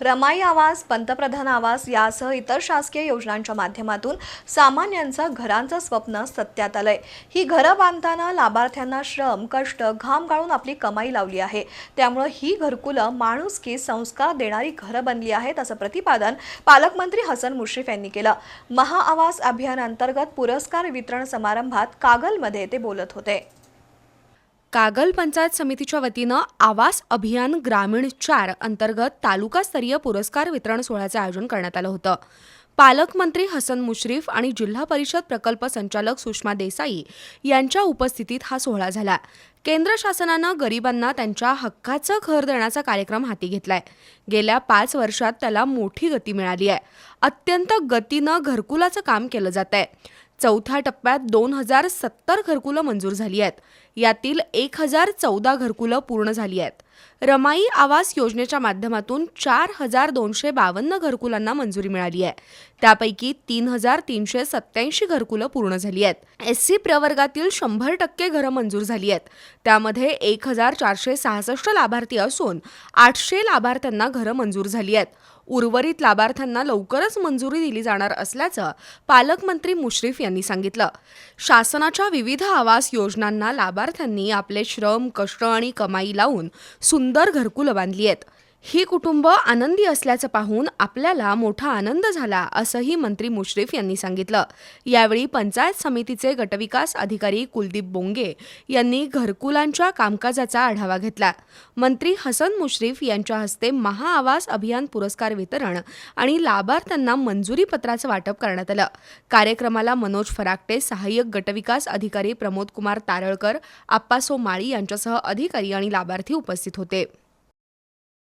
रमाई आवास पंतप्रधान आवास यासह इतर शासकीय योजनांच्या माध्यमातून सामान्यांचं घरांचं स्वप्न सत्यात आलंय. ही घरं बांधताना लाभार्थ्यांना श्रम कष्ट घाम गाळून आपली कमाई लावली आहे. त्यामुळं ही घरकुलं माणुसकी संस्कार देणारी घरं बनली आहेत असं प्रतिपादन पालकमंत्री हसन मुश्रीफ यांनी केलं. महाआवास अभियानांतर्गत पुरस्कार वितरण समारंभात कागलमध्ये ते बोलत होते. कागल पंचायत समितीच्या वतीनं आवास अभियान ग्रामीण चार अंतर्गत तालुकास्तरीय पुरस्कार वितरण सोहळ्याचं आयोजन करण्यात आलं होतं. पालकमंत्री हसन मुश्रीफ आणि जिल्हा परिषद प्रकल्प संचालक सुषमा देसाई यांच्या उपस्थितीत हा सोहळा झाला. केंद्र शासनानं गरिबांना त्यांच्या हक्काचं घर देण्याचा कार्यक्रम हाती घेतलाय. गेल्या पाच वर्षात त्याला मोठी गती मिळाली आहे. अत्यंत गतीनं घरकुलाचं काम केलं जात आहे चौथ्या टप्प्यात दोन हजार सत्तर घरकुलं मंजूर झाली आहेत. यातील एक हजार चौदा घरकुलं पूर्ण झाली आहेत. रमाई आवास योजनेच्या माध्यमातून चार हजार दोनशे बावन्न घरकुलांना मंजुरी मिळाली आहे. त्यापैकी तीन हजार तीनशे सत्याऐंशी घरकुलं पूर्ण झाली आहेत. एस सी प्रवर्गातील शंभर टक्के घरं मंजूर झाली आहेत. त्यामध्ये एक हजार चारशे सहासष्ट लाभार्थी असून आठशे लाभार्थ्यांना घरं मंजूर झाली आहेत. उर्वरित लाभार्थ्यांना लवकरच मंजुरी दिली जाणार असल्याचं पालकमंत्री मुश्रीफ यांनी सांगितलं. शासनाच्या विविध आवास योजनांना लाभार्थ्यांनी आपले श्रम कष्ट आणि कमाई लावून सुंदर घरकुलं बांधली आहेत. ही कुटुंब आनंदी असल्याचं पाहून आपल्याला मोठा आनंद झाला असंही मंत्री मुश्रीफ यांनी सांगितलं. यावेळी पंचायत समितीचे गटविकास अधिकारी कुलदीप बोंगे यांनी घरकुलांच्या कामकाजाचा आढावा घेतला. मंत्री हसन मुश्रीफ यांच्या हस्ते महाआवास अभियान पुरस्कार वितरण आणि लाभार्थ्यांना मंजुरी पत्राचं वाटप करण्यात आलं. कार्यक्रमाला मनोज फराकटे सहाय्यक गटविकास अधिकारी प्रमोद कुमार तारळकर आप्पासो माळी यांच्यासह अधिकारी आणि लाभार्थी उपस्थित होते.